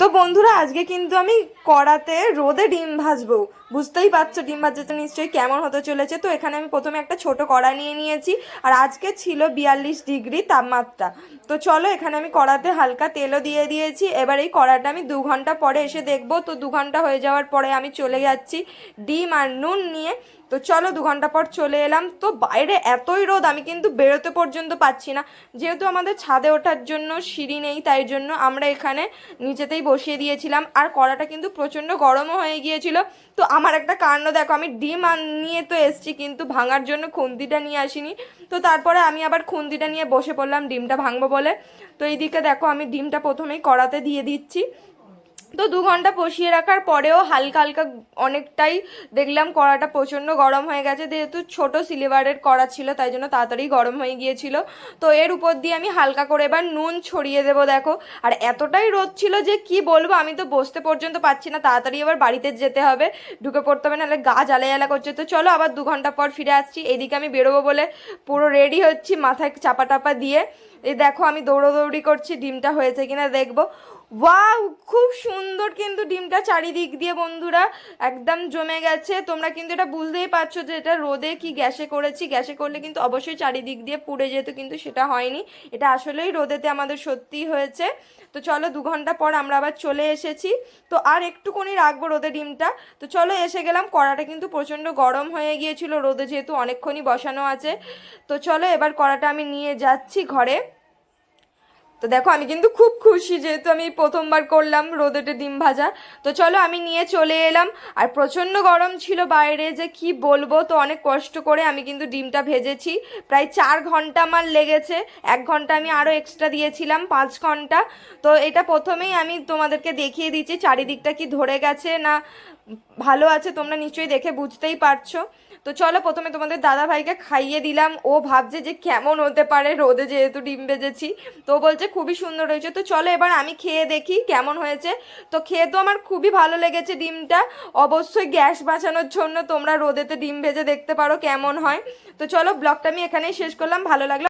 তো বন্ধুরা আজকে কিন্তু আমি কড়াতে রোদে ডিম ভাজবো। বুঝতেই পারছ, ডিম ভাজতে নিশ্চয়ই কেমন হতে চলেছে। তো এখানে আমি প্রথমে একটা ছোট কড়া নিয়ে নিয়েছি, আর আজকে ছিল বিয়াল্লিশ ডিগ্রি তাপমাত্রা। তো চলো, এখানে আমি কড়াতে হালকা তেলও দিয়ে দিয়েছি। এবার এই কড়াটা আমি দু ঘণ্টা পরে এসে দেখব। তো দু ঘণ্টা হয়ে যাওয়ার পরে আমি চলে যাচ্ছি ডিম আর নুন নিয়ে। তো চলো, দু ঘণ্টা পর চলে এলাম। তো বাইরে এতই রোদ, আমি কিন্তু বেরোতে পর্যন্ত পাচ্ছি না। যেহেতু আমাদের ছাদে ওঠার জন্য সিঁড়ি নেই, তাই জন্য আমরা এখানে নিচেতেই বসিয়ে দিয়েছিলাম। আর কড়াটা কিন্তু প্রচণ্ড গরমও হয়ে গিয়েছিল। তো আমার একটা কাণ্ড, দেখো, আমি ডিম নিয়ে তো এসছি, কিন্তু ভাঙার জন্য খুন্দিটা নিয়ে আসিনি। তো তারপরে আমি আবার খুন্দিটা নিয়ে বসে পড়লাম, ডিমটা ভাঙবো বলে। তো এইদিকে দেখো, আমি ডিমটা প্রথমেই কড়াতে দিয়ে দিচ্ছি। তো দু ঘণ্টা বসিয়ে রাখার পরেও হালকা হালকা অনেকটাই দেখলাম কড়াটা প্রচণ্ড গরম হয়ে গেছে, যেহেতু ছোট সিলিভারের কড়া ছিল, তাই জন্য তাড়াতাড়ি গরম হয়ে গিয়েছিল। তো এর উপর দিয়ে আমি হালকা করে এবার নুন ছড়িয়ে দেবো, দেখো। আর এতটাই রোদ ছিল যে কি বলব, আমি তো বসতে পর্যন্ত পাচ্ছি না, তাড়াতাড়ি এবার বাড়িতে যেতে হবে, ঢুকে পড়তে হবে, নাহলে গা জ্বালা জ্বালা করছে। তো চলো আবার দু ঘণ্টা পর ফিরে আসছি, এদিকে আমি বেরোবো বলে পুরো রেডি হচ্ছি, মাথায় চাপা টাপা দিয়ে। এই দেখো আমি দৌড়োদৌড়ি করছি, ডিমটা হয়েছে কিনা দেখব। ওয়াও, খুব সুন্দর কিন্তু ডিমটা চারিদিক দিয়ে বন্ধুরা, একদম জমে গেছে। তোমরা কিন্তু এটা বুঝতেই পারছ যে এটা রোদে কি গ্যাসে করেছি। গ্যাসে করলে কিন্তু অবশ্যই চারিদিক দিয়ে পুড়ে যেত, কিন্তু সেটা হয়নি। এটা আসলেই রোদেতে আমাদের সত্যিই হয়েছে। তো চলো, দু ঘণ্টা পর আমরা আবার চলে এসেছি। তো আর একটুখানি রাখব রোদে ডিমটা। তো চলো, এসে গেলাম। কড়াটা কিন্তু প্রচণ্ড গরম হয়ে গিয়েছিল রোদে, যেহেতু অনেকক্ষণই বসানো আছে। তো চলো, এবার কড়াটা আমি নিয়ে যাচ্ছি ঘরে। তো দেখো, আমি কিন্তু খুব খুশি যেহেতু আমি প্রথমবার করলাম রোদেটে ডিম ভাজা। তো চলো, আমি নিয়ে চলে এলাম। আর প্রচণ্ড গরম ছিল বাইরে যে কি বলব, তো অনেক কষ্ট করে আমি কিন্তু ডিমটা ভেজেছি। প্রায় চার ঘণ্টা আমার লেগেছে। এক ঘণ্টা আমি আরও এক্সট্রা দিয়েছিলাম, পাঁচ ঘণ্টা। তো এটা প্রথমেই আমি তোমাদেরকে দেখিয়ে দিচ্ছি, চারিদিকটা কি ধরে গেছে না ভালো আছে, তোমরা নিশ্চয়ই দেখে বুঝতেই পারছ। তো চলো প্রথমে তোমাদের দাদা ভাইকে খাইয়ে দিলাম। ও ভাবছে যে কেমন হতে পারে, রোদে যেহেতু ডিম বেজেছি। তো বলছে, খুবই সুন্দর হয়েছে। তো চলো এবার আমি খেয়ে দেখি কেমন হয়েছে। তো খেয়ে তো আমার খুবই ভালো লেগেছে ডিমটা। অবশ্যই গ্যাস বাঁচানোর জন্য তোমরা রোদেতে ডিম ভেজে দেখতে পারো কেমন হয়। তো চলো ব্লগটা আমি এখানেই শেষ করলাম। ভালো লাগল